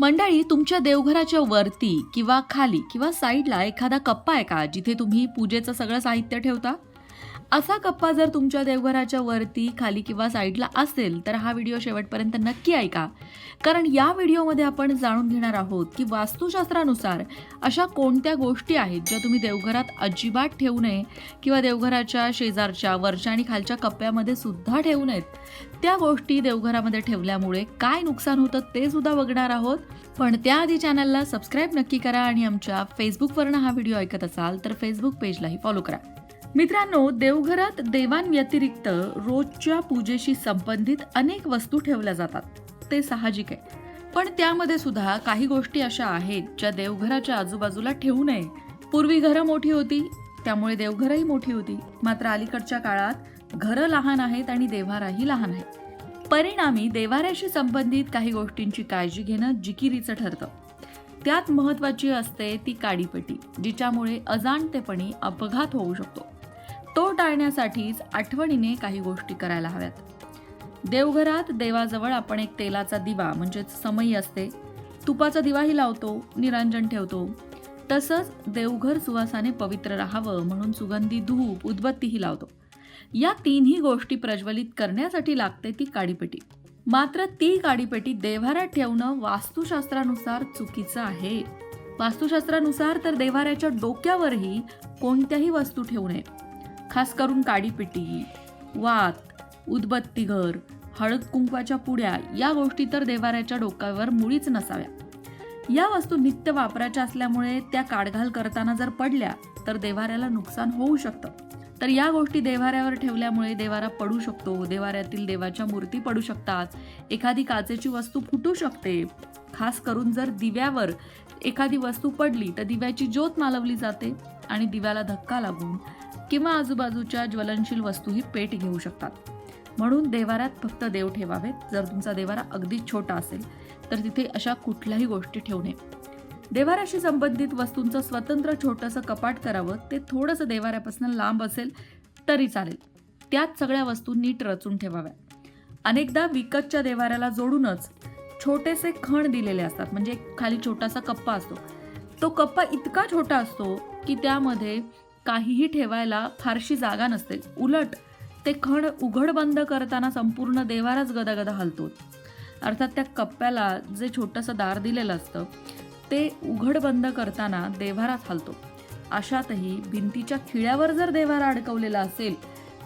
मंडळी तुमच्या देवघराच्या वरती किंवा खाली किंवा साईडला एखादा कप्पा आहे का जिथे तुम्ही पूजेचं सगळं साहित्य ठेवता? असा कप्पा जर तुमच्या देवघराच्या वरती खाली किंवा साईडला असेल तर हा व्हिडिओ शेवटपर्यंत नक्की ऐका. कारण या व्हिडिओमध्ये आपण जाणून घेणार आहोत की वास्तुशास्त्रानुसार अशा कोणत्या गोष्टी आहेत ज्या तुम्ही देवघरात अजिबात ठेवू नये किंवा देवघराच्या शेजारच्या वरच्या आणि खालच्या कप्प्यामध्ये सुद्धा ठेवू नयेत. त्या गोष्टी देवघरामध्ये ठेवल्यामुळे काय नुकसान होतं ते सुद्धा बघणार आहोत. पण त्याआधी चॅनलला सबस्क्राईब नक्की करा आणि आमच्या फेसबुकवरनं हा व्हिडिओ ऐकत असाल तर फेसबुक पेजलाही फॉलो करा. मित्रांनो देवघरात देवांव्यतिरिक्त रोजच्या पूजेशी संबंधित अनेक वस्तू ठेवल्या जातात. ते साहजिक आहे. पण त्यामध्ये सुद्धा काही गोष्टी अशा आहेत ज्या देवघराच्या आजूबाजूला ठेवू नये. पूर्वी घरं मोठी होती त्यामुळे देवघरही मोठी होती. मात्र अलीकडच्या काळात घरं लहान आहेत आणि देव्हाराही लहान आहे परिणामी देवाऱ्याशी संबंधित काही गोष्टींची काळजी घेणं जिकिरीचं ठरतं. त्यात महत्वाची असते ती काडीपटी जिच्यामुळे अजाणतेपणी अपघात होऊ शकतो. तो टाळण्यासाठीच आठवणीने काही गोष्टी करायला हव्यात. देवघरात देवाजवळ आपण एक तेलाचा दिवा म्हणजेच समई असते. तुपाचा दिवाही लावतो निरांजन ठेवतो. तसंच देवघर सुवासाने पवित्र राहावं म्हणून सुगंधी धूप उदबत्तीही लावतो. या तिन्ही गोष्टी प्रज्वलित करण्यासाठी लागते ती काडीपेटी. मात्र ती काडीपेटी देव्हाऱ्यात ठेवणं वास्तुशास्त्रानुसार चुकीचं आहे. वास्तुशास्त्रानुसार तर देव्हाऱ्याच्या डोक्यावरही कोणत्याही वस्तू ठेवू नये. खास करून काडीपिटी वात उदबत्तीघर हळद कुंकवाच्या पुड्या या गोष्टी तर देवाऱ्याच्या डोक्यावर मुळीच नसाव्या. या वस्तू नित्य वापराच्या असल्यामुळे त्या काढघाल करताना जर पडल्या तर देवाऱ्याला नुकसान होऊ शकतं. तर या गोष्टी देवाऱ्यावर ठेवल्यामुळे देवारा पडू शकतो देवाऱ्यातील देवाच्या मूर्ती पडू शकतात एखादी काचेची वस्तू फुटू शकते खास करून जर दिव्यावर एखादी वस्तू पडली तर दिव्याची ज्योत मालवली जाते आणि दिव्याला धक्का लागून किंवा आजूबाजूच्या ज्वलनशील वस्तूही पेट घेऊ शकतात. म्हणून देवाऱ्यात फक्त देव ठेवावेत. जर तुमचा देवारा अगदी छोटा असेल तर तिथे अशा कुठल्याही गोष्टी ठेवू नये. देवाऱ्याशी संबंधित वस्तूंचं स्वतंत्र छोटंसं कपाट करावं ते थोडंसं देवाऱ्यापासून लांब असेल तरी चालेल. त्यात सगळ्या वस्तू नीट रचून ठेवाव्या. अनेकदा विकतच्या देवाऱ्याला जोडूनच छोटेसे खण दिलेले असतात. म्हणजे खाली छोटासा कप्पा असतो. तो कप्पा इतका छोटा असतो की त्यामध्ये काहीही ठेवायला फारशी जागा नसते. उलट ते खण उघड बंद करताना संपूर्ण देवाराच गदागदा हलतो. अर्थात त्या कप्प्याला जे छोटंसं दार दिलेलं असतं ते उघड बंद करताना देव्हाराच हलतो. अशातही भिंतीच्या खिळ्यावर जर देव्हारा अडकवलेला असेल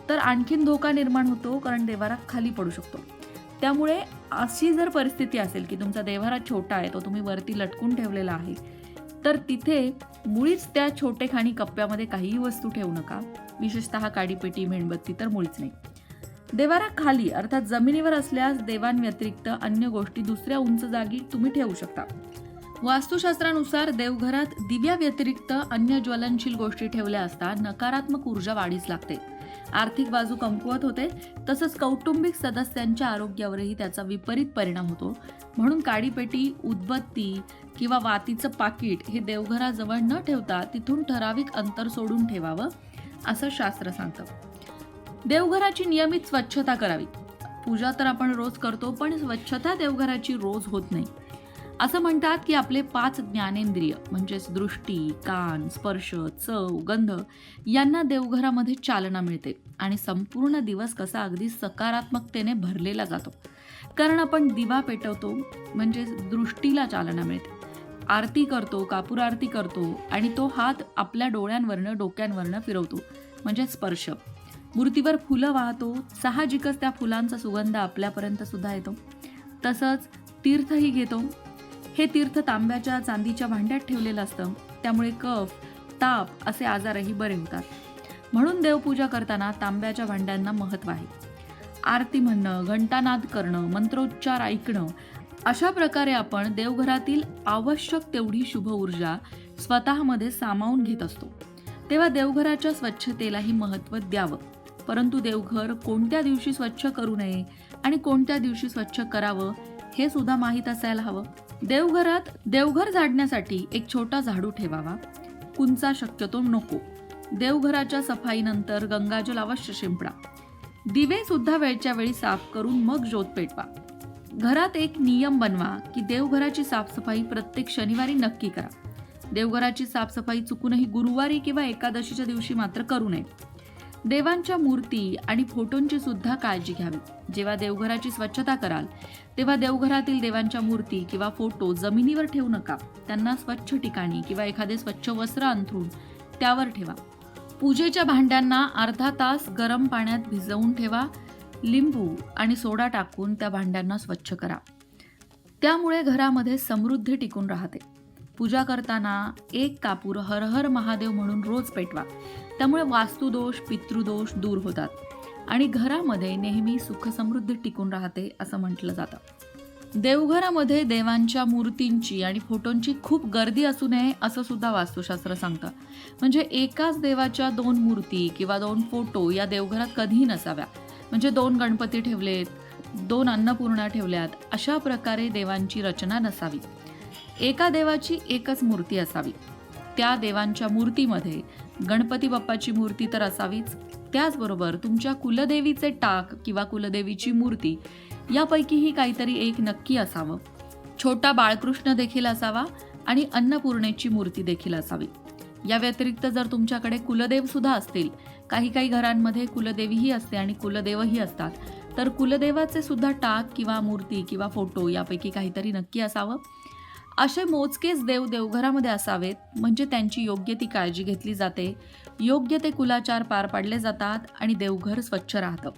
तर आणखीन धोका निर्माण होतो कारण देवारा खाली पडू शकतो. त्यामुळे अशी जर परिस्थिती असेल की तुमचा देव्हारा छोटा आहे तो तुम्ही वरती लटकून ठेवलेला आहे तर तिथे मुळीच त्या छोटेखानी कप्प्यामध्ये काहीही वस्तू ठेवू नका. विशेषतः काडीपेटी मेणबत्ती तर मुळीच नाही. देवारा खाली अर्थात जमिनीवर असल्यास देवांव्यतिरिक्त अन्य गोष्टी दुसऱ्या उंच जागी तुम्ही ठेवू शकता. वास्तुशास्त्रानुसार देवघरात दिव्या व्यतिरिक्त अन्य ज्वलनशील गोष्टी ठेवल्या असता नकारात्मक ऊर्जा वाढीस लागते. आर्थिक बाजू कमकुवत होते तसंच कौटुंबिक सदस्यांच्या आरोग्यावरही त्याचा विपरीत परिणाम होतो. म्हणून काडीपेटी उदबत्ती किंवा वातीचं पाकिट हे देवघराजवळ न ठेवता तिथून ठराविक अंतर सोडून ठेवावं असं शास्त्र सांगतं. देवघराची नियमित स्वच्छता करावी. पूजा तर आपण रोज करतो पण स्वच्छता देवघराची रोज होत नाही. असं म्हणतात की आपले पाच ज्ञानेंद्रिय म्हणजेच दृष्टी कान स्पर्श चव गंध यांना देवघरामध्ये चालना मिळते आणि संपूर्ण दिवस कसा अगदी सकारात्मकतेने भरलेला जातो. कारण आपण दिवा पेटवतो म्हणजे दृष्टीला चालना मिळते. आरती करतो कापूर आरती करतो आणि तो हात आपल्या डोळ्यांवरनं डोक्यांवरनं फिरवतो म्हणजे स्पर्श. मूर्तीवर फुलं वाहतो साहजिकच त्या फुलांचा सुगंध आपल्यापर्यंत सुद्धा येतो. तसंच तीर्थही घेतो हे तीर्थ तांब्याच्या चांदीच्या भांड्यात ठेवलेलं असतं. त्यामुळे कफ ताप असे आजारही बरे होतात. म्हणून देवपूजा करताना तांब्याच्या भांड्यांना महत्त्व आहे. आरती म्हणणं घंटानाद करणं मंत्रोच्चार ऐकणं अशा प्रकारे आपण देवघरातील आवश्यक तेवढी शुभ ऊर्जा स्वतःमध्ये सामावून घेत असतो. तेव्हा देवघराच्या स्वच्छतेलाही महत्त्व द्यावं. परंतु देवघर कोणत्या दिवशी स्वच्छ करू नये आणि कोणत्या दिवशी स्वच्छ करावं हे सुद्धा माहीत असायला हवं. देवघरात देवघर झाडण्यासाठी एक छोटा झाडू ठेवावा. कुंचा शक्यतो नको. देवघराच्या सफाईनंतर गंगाजल अवश्य शिंपडा. दिवे सुद्धा वेळच्या वेळी साफ करून मग ज्योत पेटवा. घरात एक नियम बनवा की देवघराची साफसफाई प्रत्येक शनिवारी नक्की करा. देवघराची साफसफाई चुकूनही गुरुवारी किंवा एकादशीच्या दिवशी मात्र करू नये. देवांच्या मूर्ती आणि फोटोंची सुद्धा काळजी घ्यावी. जेव्हा देवघराची स्वच्छता कराल तेव्हा देवघरातील देवांच्या मूर्ती किंवा फोटो जमिनीवर ठेवू नका. त्यांना स्वच्छ ठिकाणी किंवा एखादे स्वच्छ वस्त्र अंथरून त्यावर ठेवा. पूजेच्या भांड्यांना अर्धा तास गरम पाण्यात भिजवून ठेवा. लिंबू आणि सोडा टाकून त्या भांड्यांना स्वच्छ करा. त्यामुळे घरामध्ये समृद्धी टिकून राहते. पूजा करताना एक कापूर हर हर महादेव म्हणून रोज पेटवा. त्यामुळे वास्तुदोष पितृदोष दूर होतात. आणि घरामध्ये नेहमी सुख समृद्धी टिकून राहते असं म्हटलं जातं. देवघरामध्ये देवांच्या मूर्तींची आणि फोटोंची खूप गर्दी असू नये असं सुद्धा वास्तुशास्त्र सांगतं. म्हणजे एकाच देवाच्या दोन मूर्ती किंवा दोन फोटो या देवघरात कधीही नसाव्या. म्हणजे दोन गणपती ठेवलेत दोन अन्नपूर्णा ठेवल्यात अशा प्रकारे देवांची रचना नसावी. एका देवाची एकच मूर्ती असावी. त्या देवांच्या मूर्तीमध्ये गणपती बाप्पाची मूर्ती तर असावीच. त्याचबरोबर तुमच्या कुलदेवीचे टाक किंवा कुलदेवीची मूर्ती यापैकीही काहीतरी एक नक्की असावं. छोटा बाळकृष्ण देखील असावा आणि अन्नपूर्णेची मूर्ती देखील असावी. या व्यतिरिक्त जर तुमच्याकडे कुलदेव सुद्धा असतील काही काही घरांमध्ये कुलदेवीही असते आणि कुलदेवही असतात तर कुलदेवाचे सुद्धा टाक किंवा मूर्ती किंवा फोटो यापैकी काहीतरी नक्की असावं. असे मोजकेच देव देवघरामध्ये असावेत म्हणजे त्यांची योग्य ती काळजी घेतली जाते. योग्य ते कुलाचार पार पाडले जातात आणि देवघर स्वच्छ राहतं.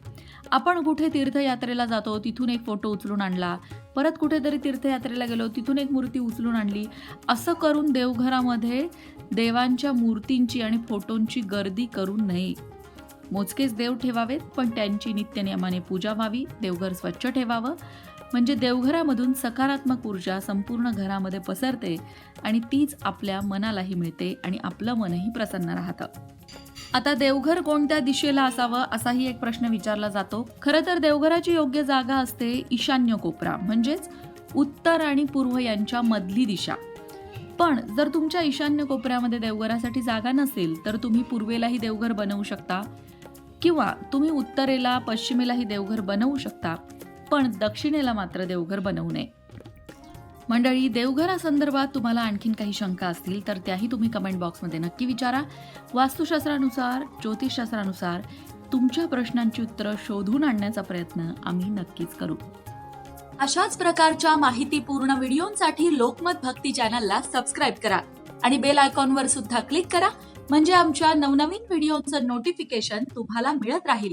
आपण कुठे तीर्थयात्रेला जातो तिथून एक फोटो उचलून आणला. परत कुठेतरी तीर्थयात्रेला गेलो तिथून एक मूर्ती उचलून आणली. असं करून देवघरामध्ये देवांच्या मूर्तींची आणि फोटोंची गर्दी करू नये. मोजकेच देव ठेवावेत पण त्यांची नित्यनियमाने पूजा व्हावी देवघर स्वच्छ ठेवावं. म्हणजे देवघरामधून सकारात्मक ऊर्जा संपूर्ण घरामध्ये पसरते आणि तीच आपल्या मनालाही मिळते आणि आपलं मनही प्रसन्न राहतं. आता देवघर कोणत्या दिशेला असावं असाही एक प्रश्न विचारला जातो. खरं तर देवघराची योग्य जागा असते ईशान्य कोपरा म्हणजेच उत्तर आणि पूर्व यांच्या मधली दिशा. पण जर तुमच्या ईशान्य कोपऱ्यामध्ये देवघरासाठी जागा नसेल तर तुम्ही पूर्वेलाही देवघर बनवू शकता किंवा तुम्ही उत्तरेला पश्चिमेलाही देवघर बनवू शकता. पण दक्षिणेला मात्र देवघर बनवू नये. मंडळी देवघरासंदर्भात तुम्हाला आणखीन काही शंका असतील तर त्याही तुम्ही कमेंट बॉक्समध्ये नक्की विचारा. वास्तुशास्त्रानुसार ज्योतिषशास्त्रानुसार तुमच्या प्रश्नांची उत्तरं शोधून आणण्याचा प्रयत्न आम्ही नक्कीच करू. अशाच प्रकारच्या माहितीपूर्ण व्हिडिओंसाठी लोकमत भक्ती चॅनलला सबस्क्राईब करा आणि बेल आयकॉनवर सुद्धा क्लिक करा. म्हणजे आमच्या नवनवीन व्हिडिओचं नोटिफिकेशन तुम्हाला मिळत राहील.